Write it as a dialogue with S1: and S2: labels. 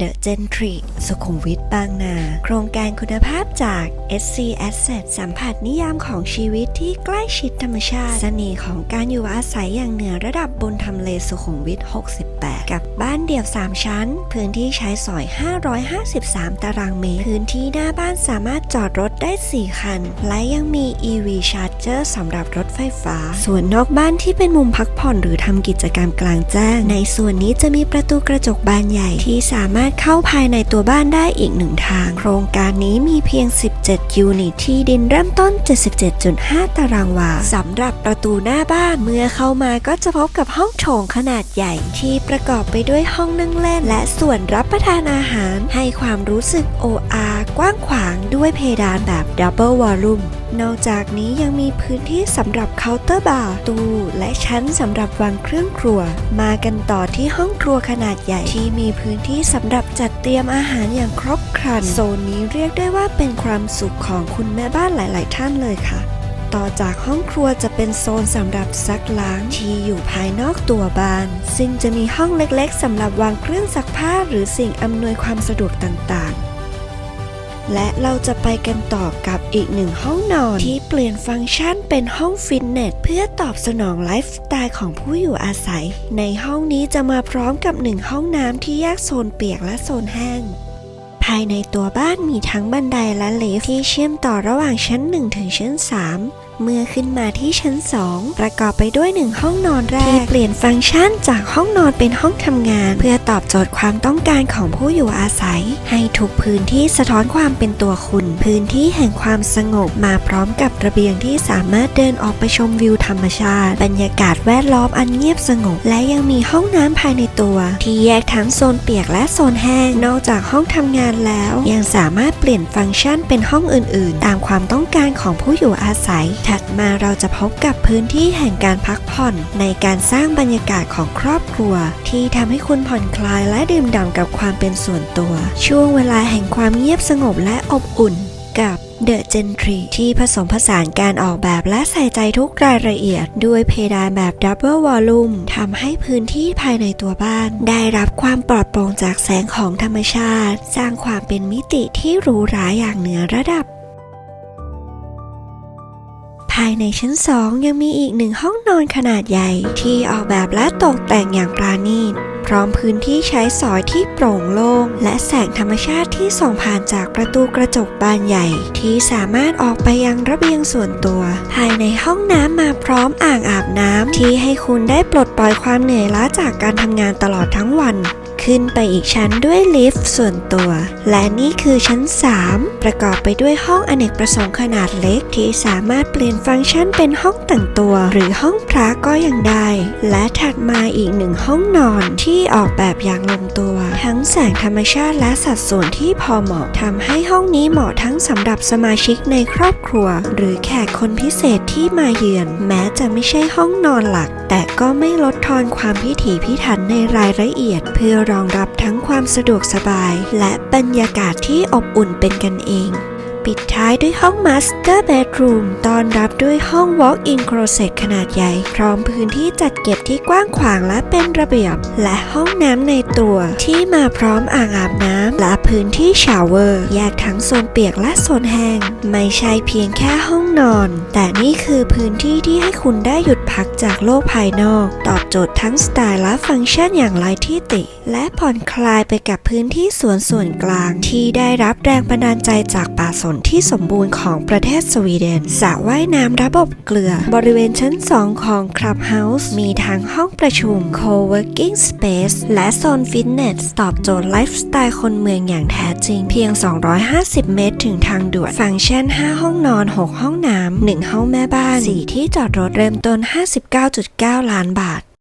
S1: The Gentry สุขุมวิทบางนา โครงการคุณภาพจาก SC Asset สัมผัสนิยามของชีวิตที่ใกล้ชิดธรรมชาติ เสน่ห์ของการอยู่อาศัยอย่างเหนือระดับบนทำเลสุขุมวิท 68 กับบ้านเดี่ยว 3 ชั้น พื้นที่ใช้สอย 553 ตารางเมตร พื้นที่หน้าบ้านสามารถจอดรถได้ 4 คัน และยังมี EV Charger สำหรับรถไฟฟ้า ส่วนนอกบ้านที่เป็นมุมพักผ่อนหรือทำกิจกรรมกลางแจ้ง ในส่วนนี้จะมีประตูกระจกบานใหญ่ที่สามารถเข้าภายในตัวบ้านได้อีกหนึ่งทาง โครงการนี้มีเพียง 17 ยูนิตที่ดินเริ่มต้น 77.5 ตารางวาสำหรับประตูหน้าบ้านเมื่อเข้ามาก็จะพบกับห้องโถงขนาดใหญ่ที่ประกอบไปด้วยห้องนั่งเล่น และส่วนรับประทานอาหารให้ความรู้สึกโออากว้างขวางด้วยเพดานแบบ Double Volume นอกจากนี้ยังมีพื้นที่สำหรับเคาน์เตอร์บาร์ตู้และชั้นสำหรับวางเครื่องครัว มากันต่อที่ห้องครัวขนาดใหญ่ที่มีพื้นที่สำหรับจัดเตรียมอาหารอย่างครบครัน โซนนี้เรียกได้ว่าเป็นความสุขของคุณแม่บ้านหลาย ๆ ท่านเลยค่ะ ต่อจากห้องครัวจะเป็นโซนสำหรับซักล้างที่อยู่ภายนอกตัวบ้าน ซึ่งจะมีห้องเล็ก ๆสำหรับวางเครื่องซักผ้าหรือสิ่งอำนวยความสะดวกต่าง ๆ และเราจะไปกันต่อกับอีกหนึ่งห้องนอนที่เปลี่ยนฟังก์ชันเป็นห้องฟิตเนสเพื่อตอบสนองไลฟ์สไตล์ของผู้อยู่อาศัย ในห้องนี้จะมาพร้อมกับหนึ่งห้องน้ำที่แยกโซนเปียกและโซนแห้งภายในตัวบ้านมีทั้งบันไดและลิฟที่เชื่อมต่อระหว่างชั้น 1 ถึงชั้น 3 เมื่อขึ้นมาที่ชั้น 2 ประกอบไปด้วยหนึ่งห้องนอนแรกที่เปลี่ยนฟังก์ชันจากห้องนอนเป็นห้องทำงาน เพื่อตอบโจทย์ความต้องการของผู้อยู่อาศัย ให้ทุกพื้นที่สะท้อนความเป็นตัวคุณ พื้นที่แห่งความสงบมาพร้อมกับระเบียงที่สามารถเดินออกไปชมวิวธรรมชาติ บรรยากาศแวดล้อมอันเงียบสงบ และยังมีห้องน้ำภายในตัว ที่แยกทั้งโซนเปียกและโซนแห้งนอกจากห้องทำงานแล้ว ยังสามารถเปลี่ยนฟังก์ชันเป็นห้องอื่น ๆ ตามความต้องการของผู้อยู่อาศัยถัดมาเราจะพบกับพื้นที่แห่งการพักผ่อน ในการสร้างบรรยากาศของครอบครัว ที่ทำให้คุณผ่อนคลายและดื่มด่ำกับความเป็นส่วนตัว ช่วงเวลาแห่งความเงียบสงบและอบอุ่นกับ The Gentry ที่ผสมผสานการออกแบบและใส่ใจทุกรายละเอียด ด้วยเพดานแบบ Double Volume ทำให้พื้นที่ภายในตัวบ้าน ได้รับความปลอดโปร่งจากแสงของธรรมชาติ สร้างความเป็นมิติที่หรูหราอย่างเหนือระดับายในชั้น2ยังมีอีกหนึ่งห้องนอนขนาดใหญ่ ที่ออกแบบและตกแต่งอย่างปราณีต พร้อมพื้นที่ใช้สอยที่โปร่งโล่ง และแสงธรรมชาติที่ส่องผ่านจากประตูกระจกบานใหญ่ ที่สามารถออกไปยังระเบียงส่วนตัว ภายในห้องน้ำมาพร้อมอ่างอาบน้ำที่ให้คุณได้ปลดปล่อยความเหนื่อยล้าจากการทำงานตลอดทั้งวัน ขึ้นไปอีกชั้นด้วยลิฟต์ส่วนตัว และนี่คือชั้น 3 ประกอบไปด้วยห้องอเนกประสงค์ขนาดเล็ก ที่สามารถเปลี่ยนฟังก์ชันเป็นห้องแต่งตัว หรือห้องพระก็ยังได้ และถัดมาอีกหนึ่งห้องนอนที่ออกแบบอย่างลงตัว ทั้งแสงธรรมชาติและสัดส่วนที่พอเหมาะทำให้ห้องนี้เหมาะทั้งสำหรับสมาชิกในครอบครัว หรือแขกคนพิเศษที่มาเยือน แม้จะไม่ใช่ห้องนอนหลัก แต่ก็ไม่ลดทอนความพิถีพิถันในรายละเอียดเพื่อรองรับทั้งความสะดวกสบาย และบรรยากาศที่อบอุ่นเป็นกันเอง ปิดท้ายด้วยห้อง Master Bedroom ต้อนรับด้วยห้อง Walk-in Closet ขนาดใหญ่ พร้อมพื้นที่จัดเก็บที่กว้างขวางและเป็นระเบียบ และห้องน้ำในตัวที่มาพร้อมอ่างอาบน้ำและพื้นที่ชาวเวอร์แยกทั้งโซนเปียกและโซนแห้ง ไม่ใช่เพียงแค่ห้องนอน แต่นี่คือพื้นที่ที่ให้คุณได้หยุดพักจากโลกภายนอก ตอบโจทย์ทั้งสไตล์และฟังก์ชันอย่างไร้ที่ติ และผ่อนคลายไปกับพื้นที่สวนส่วนกลางที่ได้รับแรงบันดาลใจจากป่าสนที่สมบูรณ์ของประเทศสวีเดนสระว่ายน้ำระบบเกลือ บริเวณชั้น 2 ของ Clubhouse มีทั้งห้องประชุม Co-working Space และโซนฟิตเนส ตอบโจทย์ไลฟ์สไตล์คนเมืองอย่างแท้จริง เพียง 250 เมตรถึงทางด่วน ฟังก์ชัน 5 ห้องนอน 6 ห้องน้ำ 1 ห้องแม่บ้าน 4 ที่จอดรถเริ่มต้น 59.9 ล้านบาท